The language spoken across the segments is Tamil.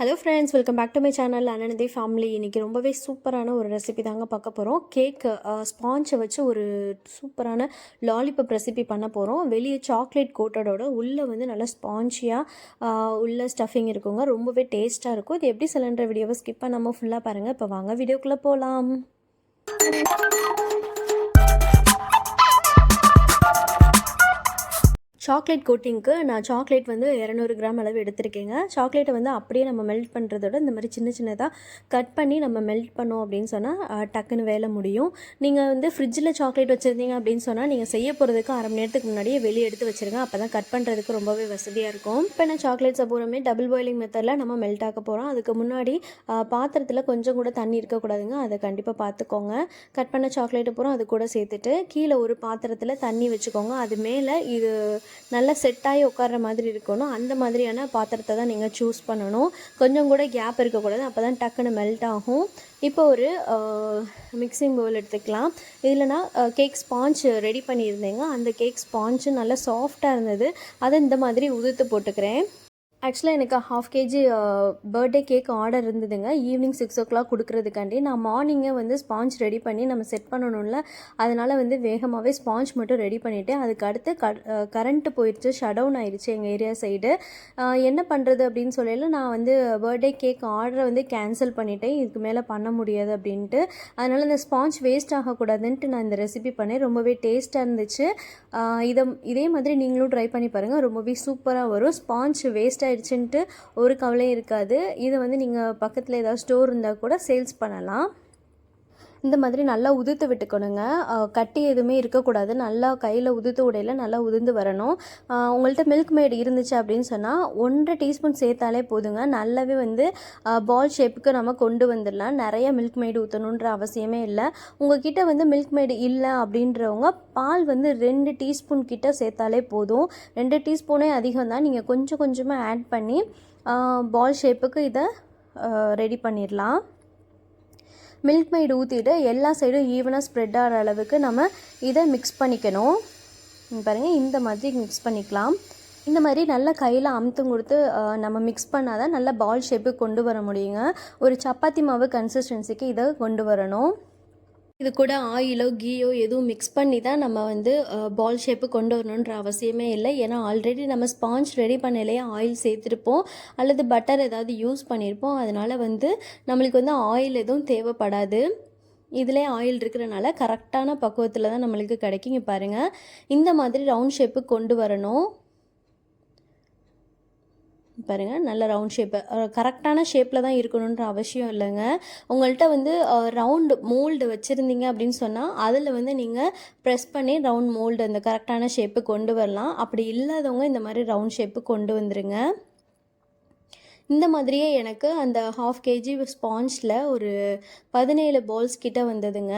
Hello friends welcome back to my channel Ananthi family இன்றைக்கி ரொம்பவே சூப்பரான ஒரு ரெசிபி தாங்க பார்க்க போகிறோம் கேக் ஸ்பாஞ்சை வச்சு ஒரு சூப்பரான லாலிபப் ரெசிபி பண்ண போகிறோம் வெளியே சாக்லேட் கோட்டடோட உள்ளே வந்து நல்லா ஸ்பாஞ்சியாக உள்ள ஸ்டஃபிங் இருக்குங்க. ரொம்பவே டேஸ்ட்டாக இருக்கும். இது எப்படி சொல்லன்ற வீடியோவை ஸ்கிப் பண்ணாமல் ஃபுல்லாக பாருங்கள் இப்போ வாங்க வீடியோக்குள்ளே போகலாம் சாக்லேட் கோட்டிங்க்கு நான் சாக்லேட் வந்து இரநூறு கிராம் அளவு எடுத்திருக்கேங்க. சாக்லேட்டை வந்து அப்படியே நம்ம மெல்ட் பண்ணுறதோட இந்த மாதிரி சின்ன சின்னதாக கட் பண்ணி நம்ம மெல்ட் பண்ணோம் அப்படின்னு சொன்னால் டக்குன்னு வேலை முடியும். நீங்கள் வந்து ஃப்ரிட்ஜில் சாக்லேட் வச்சுருந்தீங்க அப்படின்னு சொன்னால் நீங்கள் செய்ய போகிறதுக்கு அரை மணி நேரத்துக்கு முன்னாடியே வெளியே எடுத்து வச்சுருங்க. அப்போ தான் கட் பண்ணுறதுக்கு ரொம்பவே வசதியாக இருக்கும். இப்போ நான் சாக்லேட்ஸை பூராமே டபுள் பாயிலிங் மெத்தடில் நம்ம மெல்ட் ஆக்க போகிறோம் அதுக்கு முன்னாடி பாத்திரத்தில் கொஞ்சம் கூட தண்ணி இருக்கக்கூடாதுங்க அதை கண்டிப்பாக பார்த்துக்கோங்க கட் பண்ண சாக்லேட்டை பூரா அது கூட சேர்த்துட்டு கீழே ஒரு பாத்திரத்தில் தண்ணி வச்சுக்கோங்க. அது மேலே இது நல்லா செட் ஆகி உட்கார்ற மாதிரி இருக்கணும். அந்த மாதிரியான பாத்திரத்தை தான் நீங்கள் சூஸ் பண்ணணும். கொஞ்சம் கூட கேப் இருக்கக்கூடாது. அப்போ தான் டக்குன்னு மெல்ட் ஆகும். இப்போ ஒரு மிக்சிங் பவுல் எடுத்துக்கலாம். இதில் நான் கேக் ஸ்பாஞ்ச் ரெடி பண்ணியிருந்தேங்க. அந்த கேக் ஸ்பாஞ்சு நல்லா சாஃப்டாக இருந்தது. அதை இந்த மாதிரி உதுத்து போட்டுக்கிறேன். ஆக்சுவலாக எனக்கு half KG birthday cake order இருந்ததுங்க. ஈவினிங் சிக்ஸ் ஓ கிளாக் கொடுக்குறதுக்காண்டி நான் மார்னிங்கே வந்து ஸ்பாஞ்ச் ரெடி பண்ணி நம்ம செட் பண்ணணும்ல. அதனால் வந்து வேகமாகவே ஸ்பாஞ்ச் மட்டும் ரெடி பண்ணிவிட்டேன் அதுக்கு அடுத்து க uh, கரண்ட்டு போயிடுச்சு. ஷட் டவுன் ஆயிடுச்சு எங்கள் ஏரியா சைடு என்ன பண்ணுறது அப்படின்னு சொல்லல. நான் வந்து பர்த்டே கேக் ஆர்டரை வந்து கேன்சல் பண்ணிட்டேன். இதுக்கு மேலே பண்ண முடியாது அப்படின்ட்டு. அதனால் இந்த ஸ்பாஞ்ச் வேஸ்ட் ஆகக்கூடாதுன்ட்டு நான் இந்த ரெசிபி பண்ணேன். ரொம்பவே டேஸ்ட்டாக இருந்துச்சு. Uh, இதை இதே மாதிரி நீங்களும் ட்ரை பண்ணி பாருங்கள் ரொம்பவே சூப்பராக வரும். ஸ்பாஞ்ச் வேஸ்ட்டாக ஆயிடுச்சுன்ட்டு ஒரு கவலையும் இருக்காது. இதை வந்து நீங்கள் பக்கத்தில் ஏதாவது ஸ்டோர் இருந்தால் கூட சேல்ஸ் பண்ணலாம். இந்த மாதிரி நல்லா உதுத்து விட்டுக்கணுங்க. கட்டி எதுவுமே இருக்கக்கூடாது. நல்லா கையில் உதுத்து உடையில நல்லா உதிர்ந்து வரணும். உங்கள்கிட்ட மில்க் மேட் இருந்துச்சு அப்படின்னு சொன்னால் ஒன்றரை டீஸ்பூன் சேர்த்தாலே போதுங்க. நல்லாவே வந்து பால் ஷேப்புக்கு நம்ம கொண்டு வந்துடலாம். நிறைய மில்க் மேடு ஊற்றணுன்ற அவசியமே இல்லை. உங்ககிட்ட வந்து மில்க் மேடு இல்லை அப்படின்றவங்க பால் வந்து ரெண்டு டீஸ்பூன் கிட்ட சேர்த்தாலே போதும். ரெண்டு டீஸ்பூனே அதிகம் தான். நீங்கள் கொஞ்சம் கொஞ்சமாக ஆட் பண்ணி பால் ஷேப்புக்கு இதை ரெடி பண்ணிடலாம். மில்க் மைடு ஊற்றிட்டு எல்லா சைடும் ஈவனாக ஸ்ப்ரெட் ஆகிற அளவுக்கு நம்ம இதை மிக்ஸ் பண்ணிக்கணும். பாருங்கள் இந்த மாதிரி மிக்ஸ் பண்ணிக்கலாம். இந்த மாதிரி நல்லா கையில் அமுத்தம் கொடுத்து நம்ம மிக்ஸ் பண்ணால் தான் நல்லா பால் ஷேப்புக்கு கொண்டு வர முடியுங்க. ஒரு சப்பாத்தி மாவு கன்சிஸ்டன்சிக்கு இதை கொண்டு வரணும். இது கூட ஆயிலோ கீயோ எதுவும் மிக்ஸ் பண்ணி தான் நம்ம வந்து பால் ஷேப்பு கொண்டு வரணுன்ற அவசியமே இல்லை. ஏன்னா ஆல்ரெடி நம்ம ஸ்பாஞ்ச் ரெடி பண்ணலையே ஆயில் சேர்த்துருப்போம். அல்லது பட்டர் ஏதாவது யூஸ் பண்ணியிருப்போம் அதனால் வந்து நம்மளுக்கு வந்து ஆயில் எதுவும் தேவைப்படாது. இதிலே ஆயில் இருக்கிறனால கரெக்டான பக்குவத்தில் தான் நம்மளுக்கு கிடைக்கும் பாருங்கள் இந்த மாதிரி ரவுண்ட் ஷேப்பு கொண்டு வரணும். பாருங்கள் நல்ல ரவுண்ட் ஷேப்பு கரெக்டான ஷேப்பில் தான் இருக்கணுன்ற அவசியம் இல்லைங்க. உங்கள்கிட்ட வந்து ரவுண்டு மோல்டு வச்சுருந்தீங்க அப்படின்னு சொன்னால் அதில் வந்து நீங்கள் ப்ரெஸ் பண்ணி ரவுண்ட் மோல்டு அந்த கரெக்டான ஷேப்பு கொண்டு வரலாம். அப்படி இல்லாதவங்க இந்த மாதிரி ரவுண்ட் ஷேப்பு கொண்டு வந்துருங்க. இந்த மாதிரியே எனக்கு அந்த ஹாஃப் கேஜி ஸ்பாஞ்சில் ஒரு பதினேழு பால்ஸ் கிட்ட வந்ததுங்க.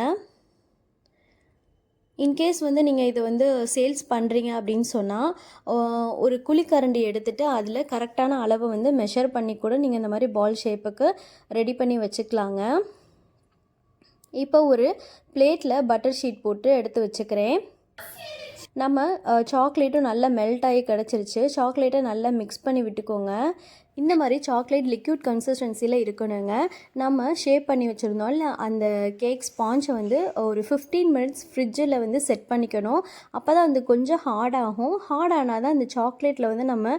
இன்கேஸ் வந்து நீங்கள் இது வந்து சேல்ஸ் பண்ணுறீங்க அப்படின்னு சொன்னால் ஒரு குழிக்கரண்டி எடுத்துகிட்டு அதில் கரெக்டான அளவை வந்து மெஷர் பண்ணி கூட நீங்கள் இந்த மாதிரி பால் ஷேப்புக்கு ரெடி பண்ணி வச்சுக்கலாங்க. இப்போ ஒரு பிளேட்டில் பட்டர் ஷீட் போட்டு எடுத்து வச்சுக்கிறேன். நம்ம சாக்லேட்டும் நல்லா மெல்ட் ஆகி கிடச்சிருச்சு. சாக்லேட்டை நல்லா மிக்ஸ் பண்ணி விட்டுக்கோங்க. இந்த மாதிரி சாக்லேட் லிக்யூட் கன்சிஸ்டன்சியில் இருக்கணுங்க. நம்ம ஷேப் பண்ணி வச்சுருந்தோம். இல்லை அந்த கேக் ஸ்பாஞ்சை வந்து ஒரு ஃபிஃப்டீன் மினிட்ஸ் ஃப்ரிட்ஜில் வந்து செட் பண்ணிக்கணும். அப்போ தான் வந்து கொஞ்சம் ஹார்டாகும் ஹார்ட் ஆனால் தான் அந்த சாக்லேட்டில் வந்து நம்ம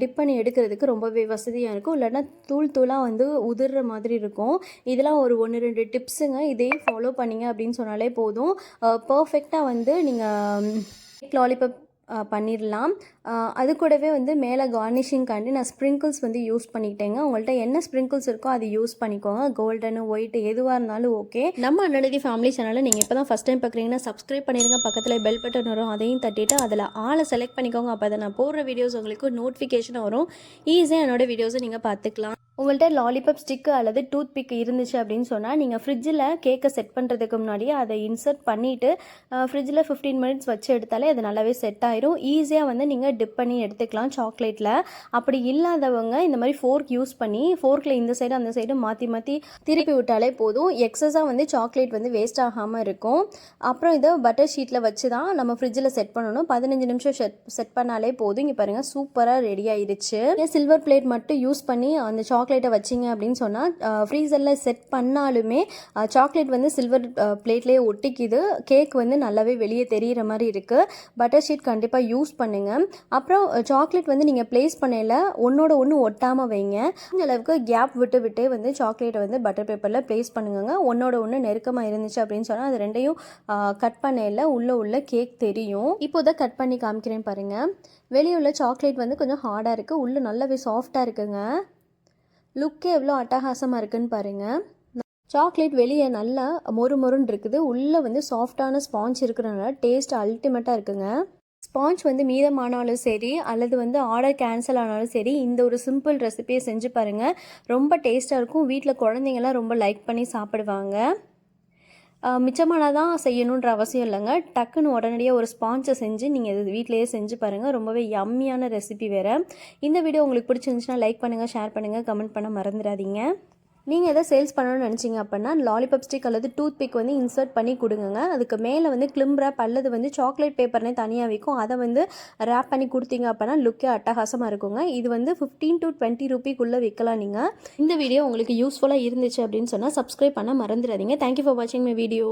டிப் பண்ணி எடுக்கிறதுக்கு ரொம்பவே வசதியாக இருக்கும். இல்லைன்னா தூள் தூளாக வந்து உதிர்ற மாதிரி இருக்கும். இதெல்லாம் ஒரு ஒன்று ரெண்டு டிப்ஸுங்க இதையும் ஃபாலோ பண்ணிங்க அப்படின்னு சொன்னாலே போதும். பர்ஃபெக்டாக வந்து நீங்கள் லாலிபப் பண்ணிடலாம் அது கூடவே வந்து மேலே கார்னிஷிங்காண்டி நான் ஸ்ப்ரிங்கிள்ஸ் வந்து யூஸ் பண்ணிக்கிட்டேங்க. உங்கள்கிட்ட என்ன ஸ்ப்ரிங்கிள்ஸ் இருக்கோ அது யூஸ் பண்ணிக்கோங்க. கோல்டனு ஒயிட் எதுவாக இருந்தாலும் ஓகே நம்ம அன்னடதி ஃபேமிலி சேனலில் நீங்கள் இப்போ தான் ஃபஸ்ட் டைம் பார்க்குறீங்கன்னா சப்ஸ்கிரைப் பண்ணிடுங்க பக்கத்தில் பெல் பட்டன் வரும். அதையும் தட்டிட்டு அதில் ஆளை செலக்ட் பண்ணிக்கோங்க. அப்போ அதை நான் போடுற வீடியோஸ் உங்களுக்கு நோட்டிஃபிகேஷன் வரும். ஈஸியாக என்னோடய வீடியோஸை நீங்கள் பார்த்துக்கலாம். உங்கள்கிட்ட லாலிபப் ஸ்டிக்கு அல்லது டூத் பிக் இருந்துச்சு அப்படின்னு சொன்னால் நீங்கள் ஃப்ரிட்ஜில் கேக்கை செட் பண்ணுறதுக்கு முன்னாடி அதை இன்சர்ட் பண்ணிவிட்டு ஃப்ரிட்ஜில் ஃபிஃப்டீன் மினிட்ஸ் வச்சு எடுத்தாலே அது நல்லாவே செட் ஆயிரும். ஈஸியாக வந்து நீங்கள் டிப் பண்ணி எடுத்துக்கலாம் சாக்லேட்டில் அப்படி இல்லாதவங்க இந்த மாதிரி ஃபோர்க் யூஸ் பண்ணி ஃபோர்க்கில் இந்த சைடு அந்த சைடு மாற்றி மாற்றி திருப்பி விட்டாலே போதும். எக்ஸஸாக வந்து சாக்லேட் வந்து வேஸ்ட் ஆகாமல் இருக்கும். அப்புறம் இதை பட்டர் ஷீட்டில் வச்சு தான் நம்ம ஃப்ரிட்ஜில் செட் பண்ணணும். பதினஞ்சு நிமிஷம் செட் செட் பண்ணாலே போதும். இங்கே பாருங்கள் சூப்பராக ரெடி ஆயிடுச்சு சில்வர் பிளேட் மட்டும் யூஸ் பண்ணி அந்த சாக்லேட் சாக்லேட்டை வச்சிங்க அப்படின்னு சொன்னால் ஃப்ரீசரில் செட் பண்ணாலுமே சாக்லேட் வந்து சில்வர் பிளேட்லேயே ஒட்டிக்குது. கேக் வந்து நல்லாவே வெளியே தெரிகிற மாதிரி இருக்குது பட்டர் ஷீட் கண்டிப்பாக யூஸ் பண்ணுங்கள் அப்புறம் சாக்லேட் வந்து நீங்கள் ப்ளேஸ் பண்ணையில் ஒன்றோட ஒன்று ஒட்டாமல் வைங்க. அளவுக்கு கேப் விட்டு விட்டே வந்து சாக்லேட்டை வந்து பட்டர் பேப்பரில் ப்ளேஸ் பண்ணுங்க ஒன்றோட ஒன்று நெருக்கமாக இருந்துச்சு அப்படின்னு சொன்னால் அது ரெண்டையும் கட் பண்ணையில் உள்ளே உள்ள கேக் தெரியும். இப்போ தான் கட் பண்ணி காமிக்கிறேன் பாருங்கள் வெளியே உள்ள சாக்லேட் வந்து கொஞ்சம் ஹார்டாக இருக்குது உள்ளே நல்லாவே சாஃப்டாக இருக்குங்க. லுக்கே எவ்வளோ அட்டகாசமாக இருக்குன்னு பாருங்கள் சாக்லேட் வெளியே நல்லா மொறு மொறுன்னு இருக்குது. உள்ளே வந்து சாஃப்டான ஸ்பாஞ்ச் இருக்கிறனால டேஸ்ட் அல்டிமேட்டாக இருக்குங்க. ஸ்பாஞ்ச் வந்து மீதமானாலும் சரி அல்லது வந்து ஆர்டர் கேன்சல் ஆனாலும் சரி இந்த ஒரு சிம்பிள் ரெசிபியை செஞ்சு பாருங்கள் ரொம்ப டேஸ்ட்டாக இருக்கும். வீட்டில் குழந்தைங்கலாம் ரொம்ப லைக் பண்ணி சாப்பிடுவாங்க. மிச்சமானதான் செய்யணுன்ற அவசியம் இல்லைங்க. டக்குன்னு உடனடியாக ஒரு ஸ்பான்ஸை செஞ்சு நீங்கள் இது வீட்டிலேயே செஞ்சு பாருங்கள் ரொம்பவே யம்மியான ரெசிபி வேறு. இந்த வீடியோ உங்களுக்கு பிடிச்சிருந்துச்சுன்னா லைக் பண்ணுங்கள் ஷேர் பண்ணுங்கள் கமெண்ட் பண்ண மறந்துடாதீங்க. நீங்கள் எதை சேல்ஸ் பண்ணணும்னு நினச்சிங்க அப்படின்னா லாலிபப் ஸ்டிக் அல்லது டூத் பிக் வந்து இன்சர்ட் பண்ணி கொடுங்க அதுக்கு மேலே வந்து கிளிம் ரேப் அல்லது வந்து சாக்லேட் பேப்பர்னே தனியாக விற்கும் அதை வந்து ரேப் பண்ணி கொடுத்தீங்க அப்படின்னா லுக்கே அட்டகாசமாக இருக்குங்க. இது வந்து ஃபிஃப்டீன் டு டுவெண்ட்டி ருபீக்குள்ளே விற்கலாம் நீங்கள் இந்த வீடியோ உங்களுக்கு யூஸ்ஃபுல்லாக இருந்துச்சு அப்படின்னு சொன்னால் சப்ஸ்கிரைப் பண்ண மறந்துடாதீங்க. தேங்க்யூ ஃபார் வாட்சிங் மை வீடியோ